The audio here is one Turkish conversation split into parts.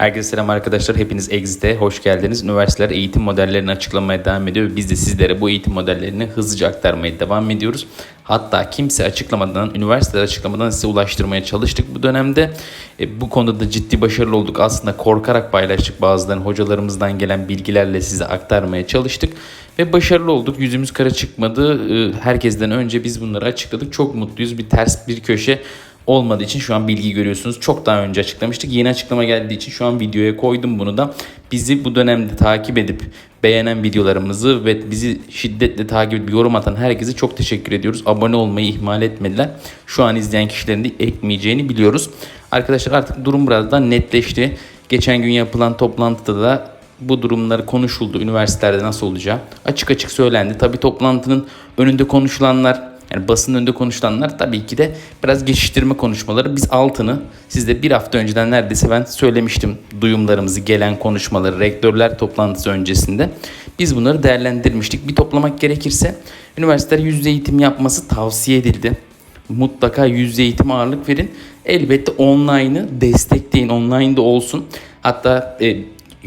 Herkese selam arkadaşlar. Hepiniz Exit'e hoş geldiniz. Üniversiteler eğitim modellerini açıklamaya devam ediyor. Biz de sizlere bu eğitim modellerini hızlıca aktarmaya devam ediyoruz. Hatta kimse açıklamadan, üniversiteler açıklamadan size ulaştırmaya çalıştık bu dönemde. E, bu konuda da ciddi başarılı olduk. Aslında korkarak paylaştık bazılarının hocalarımızdan gelen bilgilerle size aktarmaya çalıştık. Ve başarılı olduk. Yüzümüz kara çıkmadı. E, herkesten önce biz bunları açıkladık. Çok mutluyuz. Bir ters bir köşe olmadığı için şu an bilgi görüyorsunuz. Çok daha önce açıklamıştık. Yeni açıklama geldiği için şu an videoya koydum bunu da. Bizi bu dönemde takip edip beğenen videolarımızı ve bizi şiddetle takip edip yorum atan herkese çok teşekkür ediyoruz. Abone olmayı ihmal etmediler. Şu an izleyen kişilerin de ekmeyeceğini biliyoruz. Arkadaşlar artık durum biraz daha netleşti. Geçen gün yapılan toplantıda da bu durumları konuşuldu. Üniversitelerde nasıl olacağı açık açık söylendi. Tabi toplantının önünde konuşulanlar yani basın önünde konuşulanlar tabii ki de biraz geçiştirme konuşmaları. Biz altını sizde bir hafta önceden neredeyse ben söylemiştim duyumlarımızı, gelen konuşmaları, rektörler toplantısı öncesinde. Biz bunları değerlendirmiştik. Bir toplamak gerekirse üniversiteler yüz eğitim yapması tavsiye edildi. Mutlaka yüz eğitime ağırlık verin. Elbette online'ı destekleyin. Online'da olsun. Hatta e,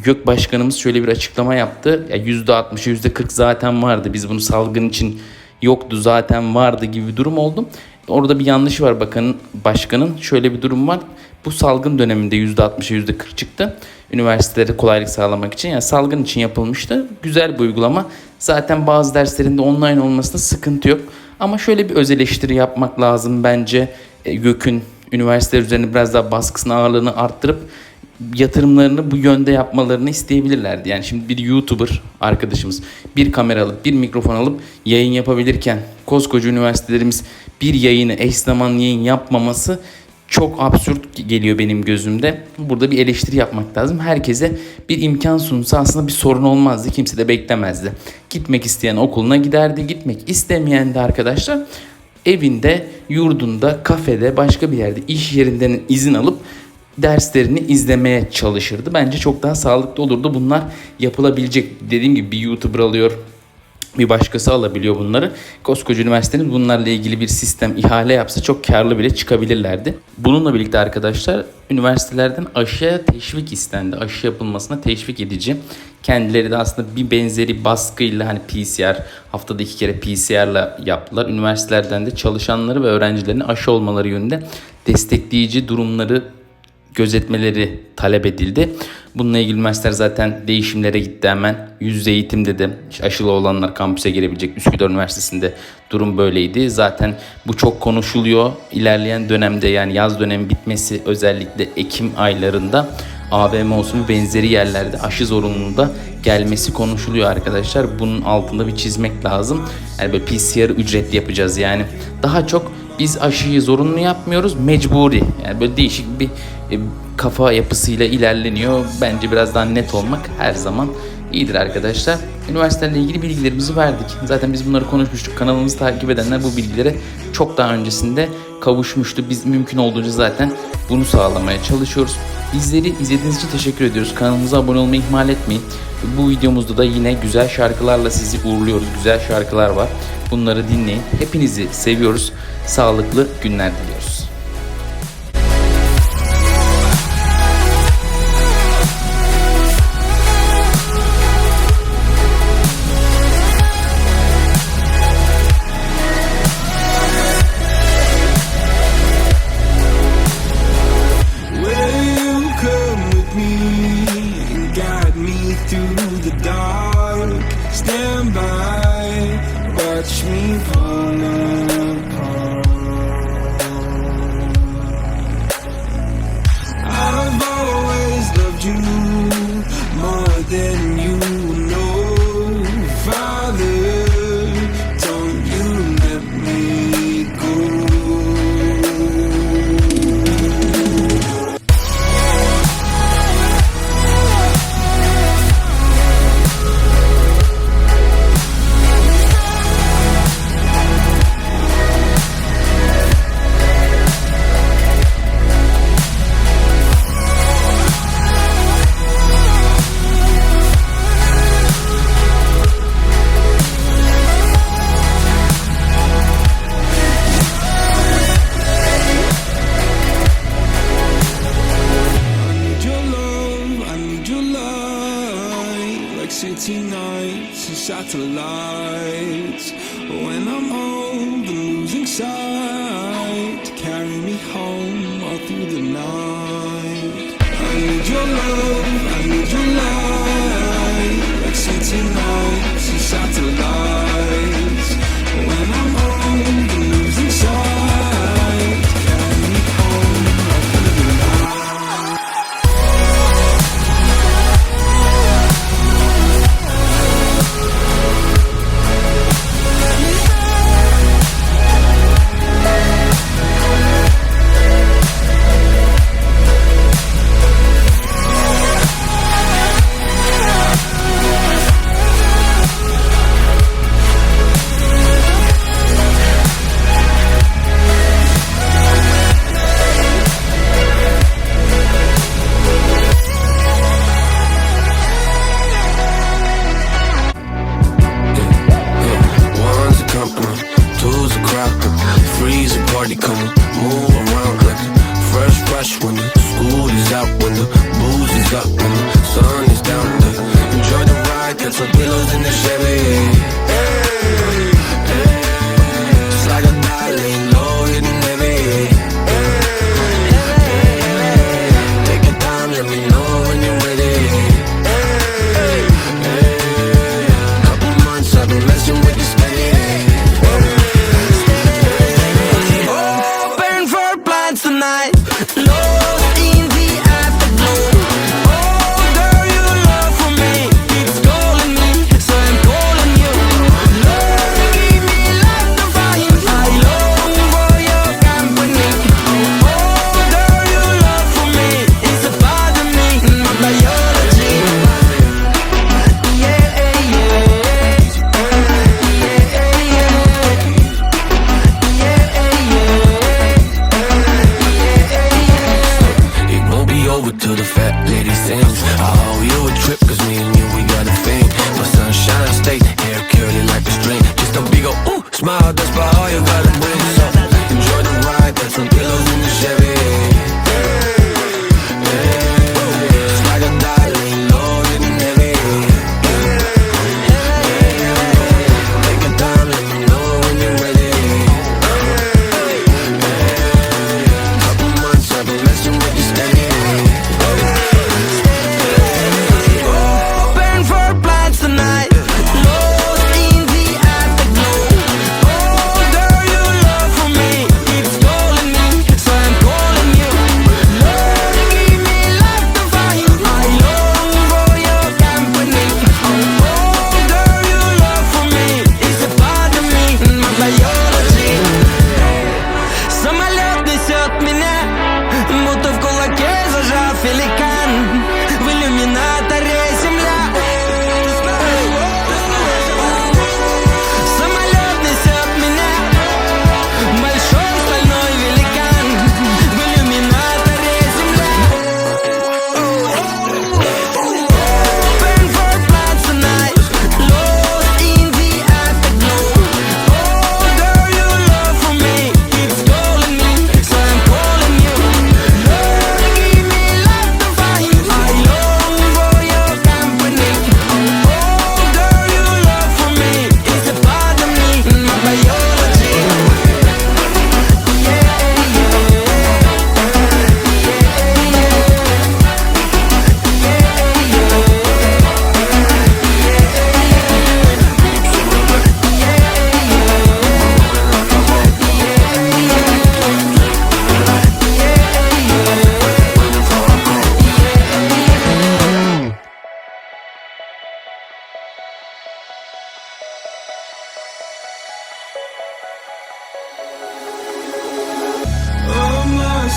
YÖK Başkanımız şöyle bir açıklama yaptı. Ya %60'ı %40 zaten vardı. Biz bunu salgın için yoktu zaten vardı gibi bir durum oldu. Orada bir yanlış var bakanın başkanın. Şöyle bir durum var. Bu salgın döneminde %60'a %40 çıktı. Üniversitelere kolaylık sağlamak için. Yani salgın için yapılmıştı. Güzel bir uygulama. Zaten bazı derslerinde online olmasında sıkıntı yok. Ama şöyle bir öz eleştiri yapmak lazım bence. E, YÖK'ün üniversiteler üzerine biraz daha baskısını ağırlığını arttırıp yatırımlarını bu yönde yapmalarını isteyebilirlerdi. Yani şimdi bir YouTuber arkadaşımız bir kamera alıp bir mikrofon alıp yayın yapabilirken koskoca üniversitelerimiz bir yayını eş zamanlı yayın yapmaması çok absürt geliyor benim gözümde. Burada bir eleştiri yapmak lazım. Herkese bir imkan sunsa aslında bir sorun olmazdı. Kimse de beklemezdi. Gitmek isteyen okuluna giderdi. Gitmek istemeyen de arkadaşlar evinde, yurdunda, kafede, başka bir yerde, iş yerinden izin alıp derslerini izlemeye çalışırdı. Bence çok daha sağlıklı olurdu. Bunlar yapılabilecek. Dediğim gibi bir YouTuber alıyor, bir başkası alabiliyor bunları. Koskoca üniversitenin bunlarla ilgili bir sistem ihale yapsa çok karlı bile çıkabilirlerdi. Bununla birlikte arkadaşlar üniversitelerden aşıya teşvik istendi. Aşı yapılmasına teşvik edici. Kendileri de aslında bir benzeri baskıyla hani PCR haftada iki kere PCR'la yaptılar. Üniversitelerden de çalışanları ve öğrencilerin aşı olmaları yönünde destekleyici durumları gözetmeleri talep edildi. Bununla ilgili üniversiteler zaten değişimlere gitti hemen. Yüz yüze eğitim dedi. Aşılı olanlar kampüse girebilecek. Üsküdar Üniversitesi'nde durum böyleydi. Zaten bu çok konuşuluyor. İlerleyen dönemde yani yaz dönemi bitmesi özellikle Ekim aylarında AVM olsun benzeri yerlerde aşı zorunluluğunda gelmesi konuşuluyor arkadaşlar. Bunun altında bir çizmek lazım. Yani böyle PCR ücretli yapacağız yani. Daha çok biz aşıyı zorunlu yapmıyoruz, mecburi. Yani böyle değişik bir kafa yapısıyla ilerleniyor. Bence biraz daha net olmak her zaman iyidir arkadaşlar. Üniversitelerle ilgili bilgilerimizi verdik. Zaten biz bunları konuşmuştuk. Kanalımızı takip edenler bu bilgilere çok daha öncesinde kavuşmuştu. Biz mümkün olduğunca zaten bunu sağlamaya çalışıyoruz. Bizleri izlediğiniz için teşekkür ediyoruz. Kanalımıza abone olmayı ihmal etmeyin. Bu videomuzda da yine güzel şarkılarla sizi uğurluyoruz. Güzel şarkılar var. Bunları dinleyin. Hepinizi seviyoruz. Sağlıklı günler diliyoruz. heart. party, come.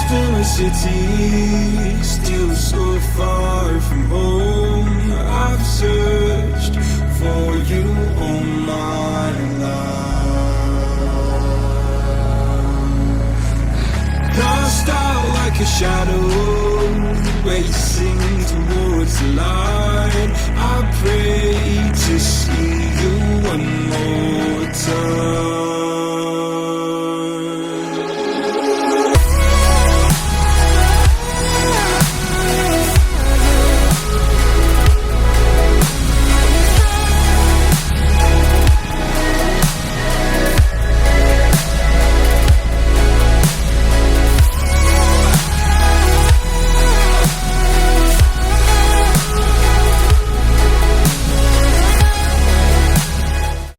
from a city, still so far from home. I've searched for you all my life. Lost out like a shadow, racing towards the light. I pray to see you one more time.